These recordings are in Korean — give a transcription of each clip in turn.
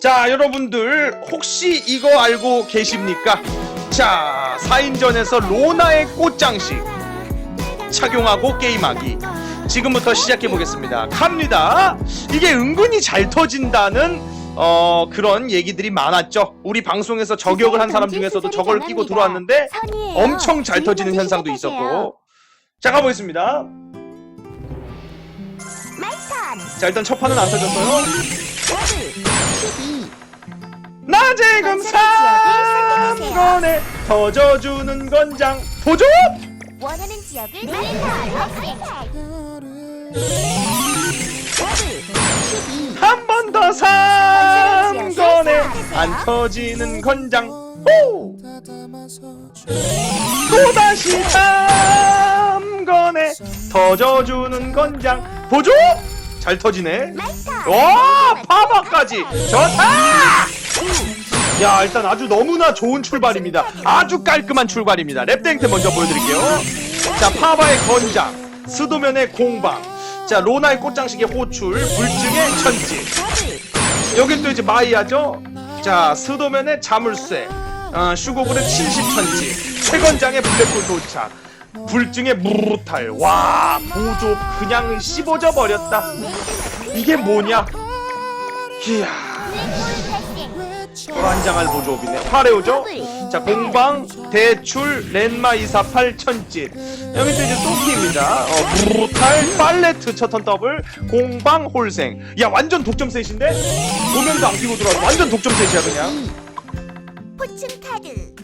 자 여러분들 혹시 이거 알고 계십니까? 자 4인전에서 로나의 꽃장식. 착용하고 게임하기. 지금부터 시작해 보겠습니다. 갑니다. 이게 은근히 잘 터진다는 어 그런 얘기들이 많았죠. 우리 방송에서 저격을 한 사람 중에서도 저걸 끼고 들어왔는데 엄청 잘 터지는 현상도 있었고. 자 가보겠습니다. 자 일단 첫 판은 안 터졌어요 12나 지금 선택의 지역을 3번에 터져주는 건장. 보조! 원하는 지역을 선택 12한번더 3번에 안 터지는 건장. 호! 또다시 3번에 터져주는 건장. 보조 잘 터지네. 와 파바까지. 좋다! 야 일단 아주 너무나 좋은 출발입니다. 아주 깔끔한 출발입니다. 랩땡트 먼저 보여드릴게요. 자 파바의 건장. 스도면의 공방. 자 로나의 꽃장식의 호출. 불증의 천지. 여기 또 이제 마이야죠? 자 스도면의 자물쇠. 어, 슈고글의 70천지. 최건장의 블랙홀 도착 불증의 무탈 와 보조 그냥 씹어져 버렸다. 이게 뭐냐? 이야. 환장할 보조업이네. 파레오죠? 자 공방 대출 렌마 248 천짓 여기 또 이제 소피입니다. 어, 무탈 팔레트 첫턴 더블 공방 홀생. 야 완전 독점 셋인데? 도면도 안 끼고 들어와 완전 독점 셋이야 그냥. 포춘 카드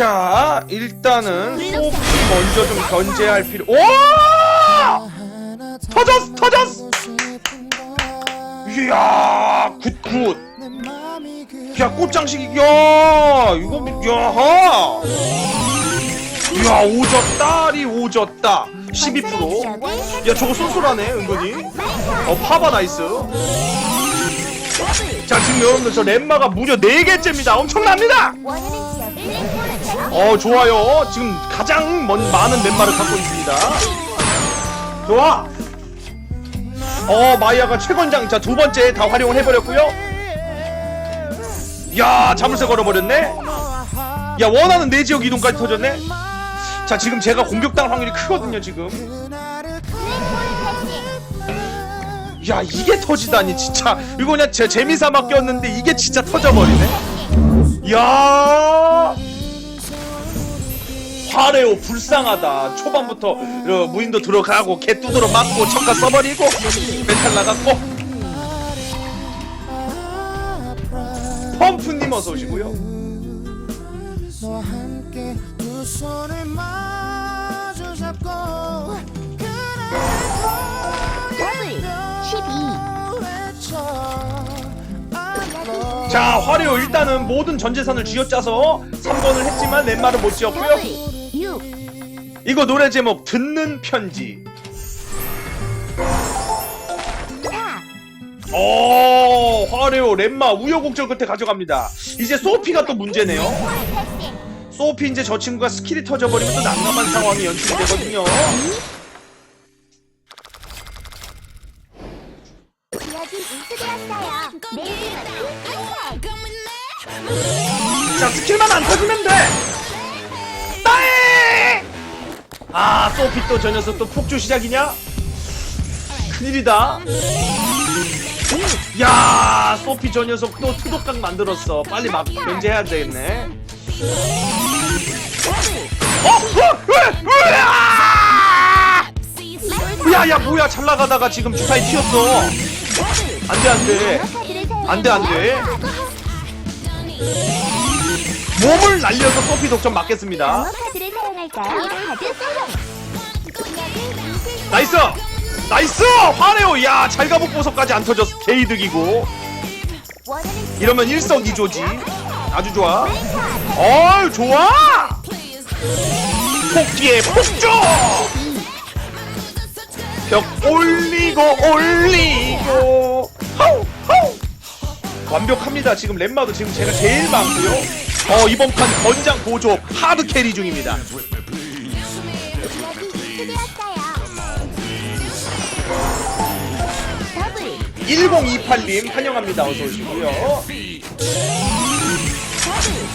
자 일단은 소피 먼저 좀 견제할 필요 오! 터졌어 터졌어 이야 굿굿. 야 꽃장식 야 이거 야하! 야 오졌다 리 오졌다. 12%. 야 저거 쏠쏠하네 은근히. 어 파바 나이스. 자 지금 여러분들 저 렘마가 무려 4개째입니다. 엄청납니다! 원하는 지역을 선택 어 좋아요. 지금 가장 먼, 많은 렘마를 갖고 있습니다. 좋아. 어 마이아가 최건장. 자 두 번째 다 활용을 해버렸고요. 야 자물쇠 걸어버렸네. 야 원하는 내 지역 이동까지 터졌네. 자 지금 제가 공격당할 확률이 크거든요 지금. 야 이게 터지다니 진짜. 이거 그냥 제 재미삼아 꼈는데 이게 진짜 터져버리네. 야 화레오 불쌍하다. 초반부터 어, 무인도 들어가고 개 두드러 맞고 척가 써버리고 멘탈 나갔고. 펌프님 어서 오시고요. 너와 함께 두 손을 마주 잡고 더블 12 자 화레오 일단은 모든 전 재산을 쥐어짜서 3번을 했지만 넷말은 못 지었고요. 더블 6 이거 노래 제목 듣는 편지. 4어 화레오 렘마 우여곡절 끝에 가져갑니다. 이제 소피가 또 문제네요. 소피 이제 저 친구가 스킬이 터져버리면 또 난감한 상황이 연출이 되거든요. 인수되었어요. 자 스킬만 안 터지면 돼 아 소피 또 저 녀석 또 폭주 시작이냐 큰일이다 야 소피 저 녀석 또 투독각 만들었어 빨리 막 견제해야 되겠네 어? 어? 으! 으아! 야야 뭐야 잘 나가다가 지금 주사위 튀었어 안돼 안돼 안돼 안돼 몸을 날려서 소피 독점 맞겠습니다. 카드를 사용할까요? 카드 사용 나이스! 나이스! 화내요 야잘 가복 보석까지 안 터졌어 개이득이고. 이러면 일석이조지. 아주 좋아. 어이 좋아! 폭기에 폭주 벽 올리고 올리고. 하우 하우! 완벽합니다. 지금 렘마도 지금 제가 제일 많고요 어 이번 판 권장 보조 하드 캐리 중입니다 지역이 인수되었어요 1028님 환영합니다. 어서 오시고요.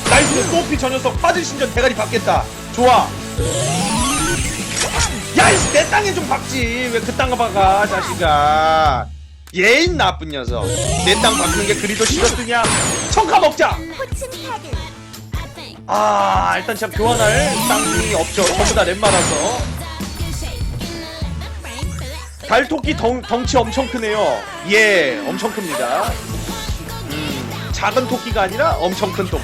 나이스 소피 저 녀석 빠질 신전 대가리 받겠다. 좋아. 야이씨 내 땅에 좀 박지 왜 그땅 박아 자식아. 예인 나쁜 녀석. 내 땅 박는 게 그리도 싫었느냐? 청카 먹자. 호칭 카드. 아 일단 제가 교환할 땅이 없죠. 전부 다 랩마라서. 달토끼 덩, 덩치 엄청 크네요. 예, 엄청 큽니다. 음, 작은 토끼가 아니라 엄청 큰 토끼.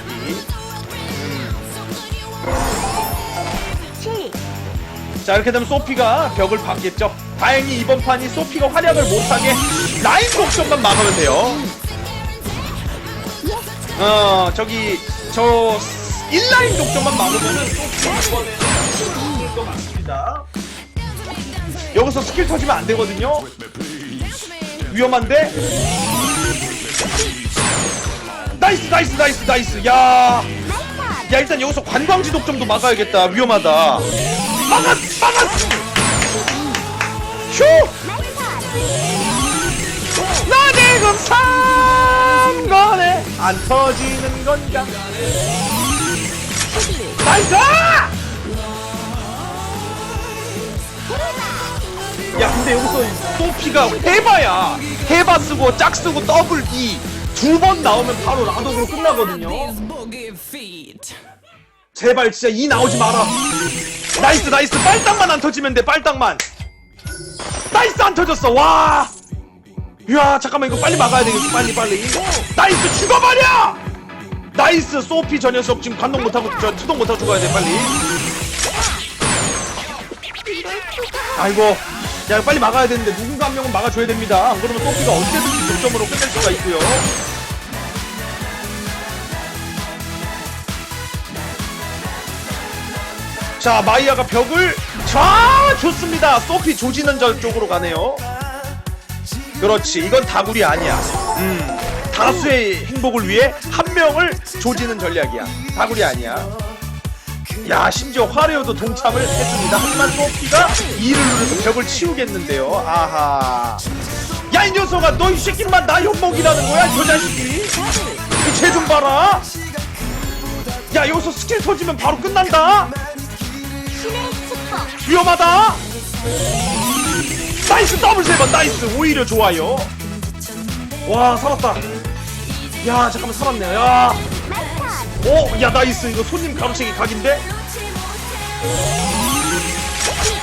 7. 자, 이렇게 되면 소피가 벽을 받겠죠. 다행히 이번 판이 소피가 활약을 못하게 라인 독점만 막으면 돼요. 어, 저기, 저, 1라인 독점만 막으면은 소피가 이번에는 이길 것 같습니다. 여기서 스킬 터지면 안 되거든요. 위험한데? 나이스, 나이스, 나이스, 나이스. 야. 야, 일단 여기서 관광지 독점도 막아야겠다. 위험하다. 막았! 막았! 휴! 나 지금 산 거네 안 터지는 건가? 나이스! 야 근데 여기서 소피가 해봐야 해봐 쓰고 짝 쓰고 더블 E 두 번 나오면 바로 라독으로 끝나거든요. 제발 진짜 이 나오지 마라. 나이스 나이스. 빨딱만 안 터지면 돼 빨딱만. 나이스 안 터졌어. 와! 이야 잠깐만. 이거 빨리 막아야 되겠어. 빨리 빨리. 나이스. 죽어버려 나이스 소피 저 녀석 지금 감동 못하고 저 투동 못하고 죽어야 돼 빨리. 아이고 야 빨리 막아야 되는데 누군가 한 명은 막아줘야 됩니다. 안 그러면 소피가 언제든지 득점으로 끝낼 수가 있고요. 자 마이아가 벽을 자 좋습니다. 소피 조지는 저 쪽으로 가네요. 그렇지 이건 다굴이 아니야. 음 다수의 행복을 위해 한 명을 조지는 전략이야. 다굴이 아니야. 야 심지어 화레오도 동참을 했습니다. 하지만 소피가 이를 누려서 벽을 치우겠는데요. 아하. 야 이 녀석아 너 이 새끼만 나 욕먹이라는 거야 저 자식이? 이쟤좀 봐라. 야 여기서 스킬 터지면 바로 끝난다. 위험하다. 나이스 더블 세번 나이스. 오히려 좋아요. 와 살았다 야 잠깐만 살았네요. 야. 오, 야 나이스. 이거 손님 가로채기 각인데?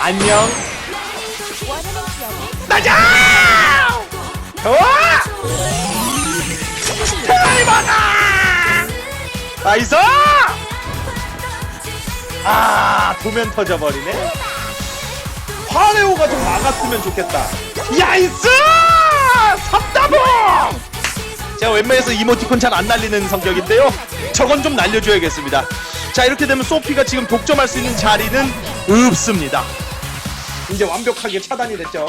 안녕. 나자! 좋아 대박아! 나이스! 아 도면 터져버리네. 화레오가 좀 막았으면 좋겠다. 야이스! 삽다봉 제가 웬만해서 이모티콘 잘 안 날리는 성격인데요. 저건 좀 날려줘야겠습니다. 자 이렇게 되면 소피가 지금 독점할 수 있는 자리는 없습니다. 이제 완벽하게 차단이 됐죠.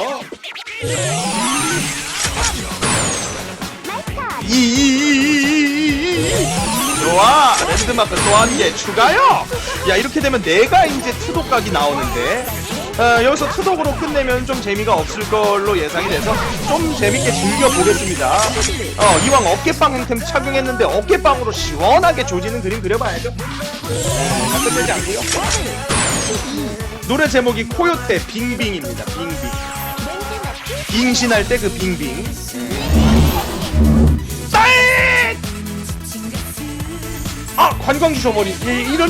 이이이이이이 좋아. 랜드마크 또 한 개. 추가요. 야 이렇게 되면 내가 이제 투독각이 나오는데 어, 여기서 투독으로 끝내면 좀 재미가 없을 걸로 예상이 돼서 좀 재밌게 즐겨보겠습니다. 어 이왕 어깨빵 행템 착용했는데 어깨빵으로 시원하게 조지는 그림 그려봐야죠. 끝내지 않고요. 노래 제목이 코요테 빙빙입니다. 빙빙. 빙신할 때 그 빙빙! 아 관광지 줘버린 이, 이런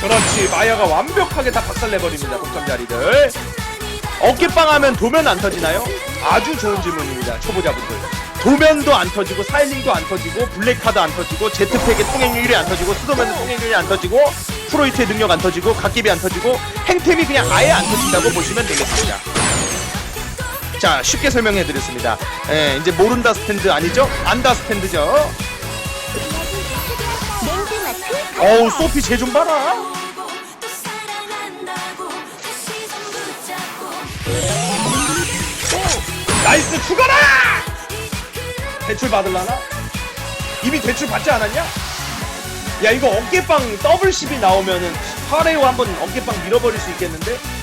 그렇지 마야가 완벽하게 다 박살내버립니다 독점 자리들 어깨빵 하면 도면 안 터지나요? 아주 좋은 질문입니다 초보자분들. 도면도 안 터지고 사일링도 안 터지고 블랙카드 안 터지고 제트팩의 통행률이 안 터지고 수도면의 통행률이 안 터지고 프로이트의 능력 안 터지고 갓깁이 안 터지고 행템이 그냥 아예 안 터진다고 보시면 되겠습니다 자 쉽게 설명해 드렸습니다 예, 이제 모른다 스탠드 아니죠? 안다 스탠드죠 어우 소피 쟤 좀 봐라 나이스 죽어라 대출 받을라나? 이미 대출 받지 않았냐? 야 이거 어깨빵 더블 10이 나오면은 파레오 한번 어깨빵 밀어버릴 수 있겠는데?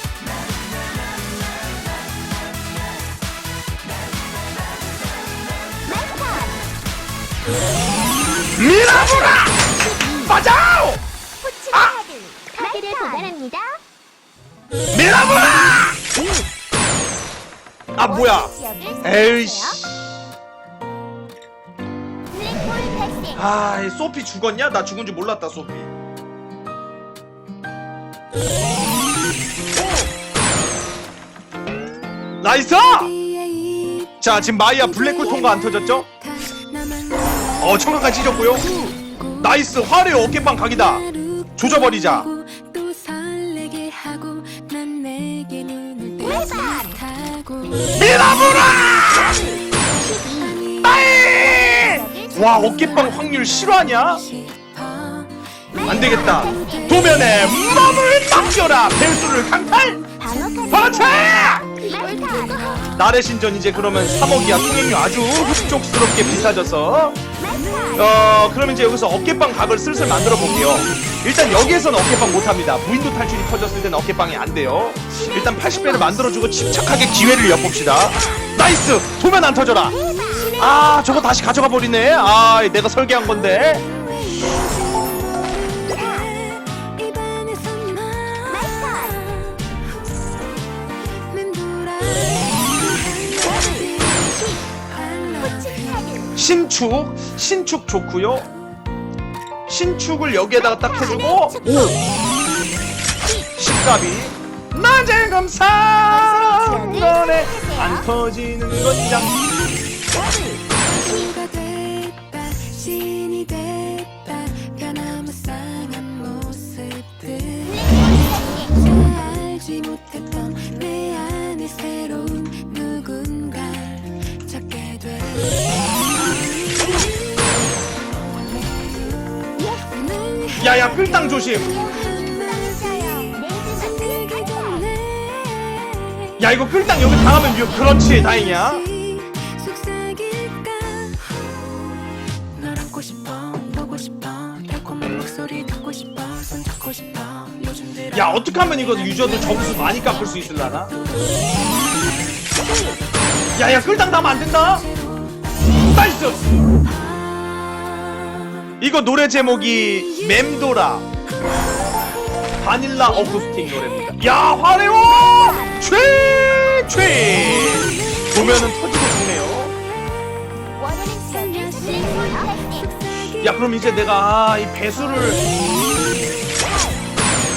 미라보라! 맞아오! 포츠 카드. 카드를 보관합니다. 미라보라! 아 뭐야? 에이씨. 블랙홀 발생. 아, 이 소피 죽었냐? 나 죽은 줄 몰랐다, 소피. 나이스! 자, 지금 마이야 블랙홀 통과 안 터졌죠? 어, 청각까지 찢었고요. 나이스! 화려해 어깨빵 각이다. 조져버리자. 미라보라! 와, 어깨빵 확률 실화냐? 안 되겠다. 도면에 몸을 맡겨라! 배수를 강탈! 카드. 나래 신전 이제 그러면 3억이야 통행료 아주 흡족스럽게 비싸져서 어 그러면 이제 여기서 어깨빵 각을 슬슬 만들어 볼게요. 일단 여기에서는 어깨빵 못합니다. 무인도 탈출이 터졌을 때는 어깨빵이 안 돼요. 일단 80배를 만들어주고 침착하게 기회를 엿봅시다. 나이스! 도면 안 터져라. 아 저거 다시 가져가 버리네. 아 내가 설계한 건데 신축 신축 좋고요. 신축을 여기에다가 딱 해주고 오 식갑이 낮은 감상 너네 안 터지는 건장 끌당 조심. 야 이거 끌당 여기 당하면 위험 그렇지 다행이야. 야 어떻게 하면 이거 유저들 점수 많이 깎을 수 있을라나? 야야 끌당 당하면 안 된다. 나이스 이거 노래 제목이 맴돌아. 바닐라 어쿠스틱 노래입니다. 야 화려워! 최최! 보면은 터지고 발생. 야 그럼 이제 내가 아, 이 배수를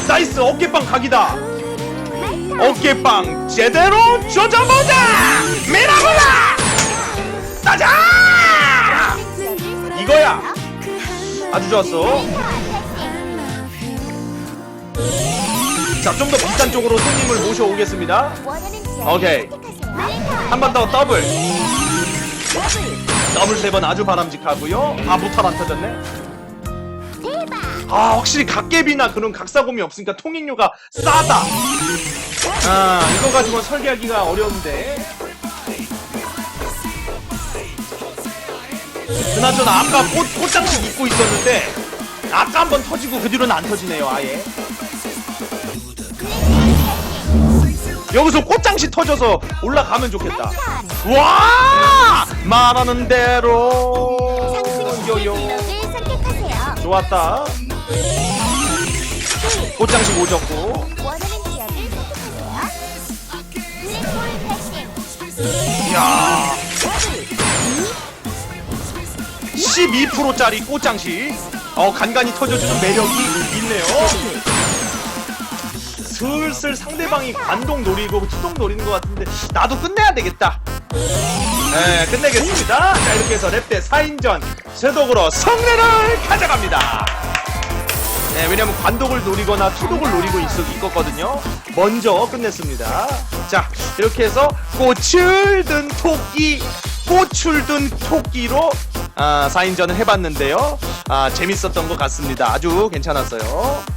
나이스 어깨빵 각이다. 어깨빵 제대로 조져보자! 미라보라! 따자! 이거야 아주 좋았어. 자 좀 더 비싼 쪽으로 손님을 모셔오겠습니다. 오케이. 한 번 더 더블. 더블 세 번 아주 바람직하고요. 아 무탈 안 터졌네. 아 확실히 각개비나 그런 각사곰이 없으니까 통행료가 싸다. 아 이거 가지고 설계하기가 어려운데 그나저나 아까 꽃, 꽃장식 입고 있었는데 아까 한 번 터지고 그 뒤로는 안 터지네요 아예. 여기서 꽃장식 터져서 올라가면 좋겠다. 와! 말하는 대로. 요요. 좋았다. 꽃장식 오졌고. 발생. 이야 12%짜리 꽃장식. 어 간간히 터져주는 매력이 있네요. 슬슬 상대방이 관동 노리고 투동 노리는 것 같은데 나도 끝내야 되겠다. 네 끝내겠습니다. 자 이렇게 해서 랩대 4인전 세독으로 성례를 가져갑니다. 네, 왜냐면 관독을 노리거나 투독을 노리고 있, 있었거든요. 먼저 끝냈습니다. 자, 이렇게 해서 꽃을 든 토끼, 꽃을 든 토끼로 아, 4인전을 해봤는데요. 아, 재밌었던 것 같습니다. 아주 괜찮았어요.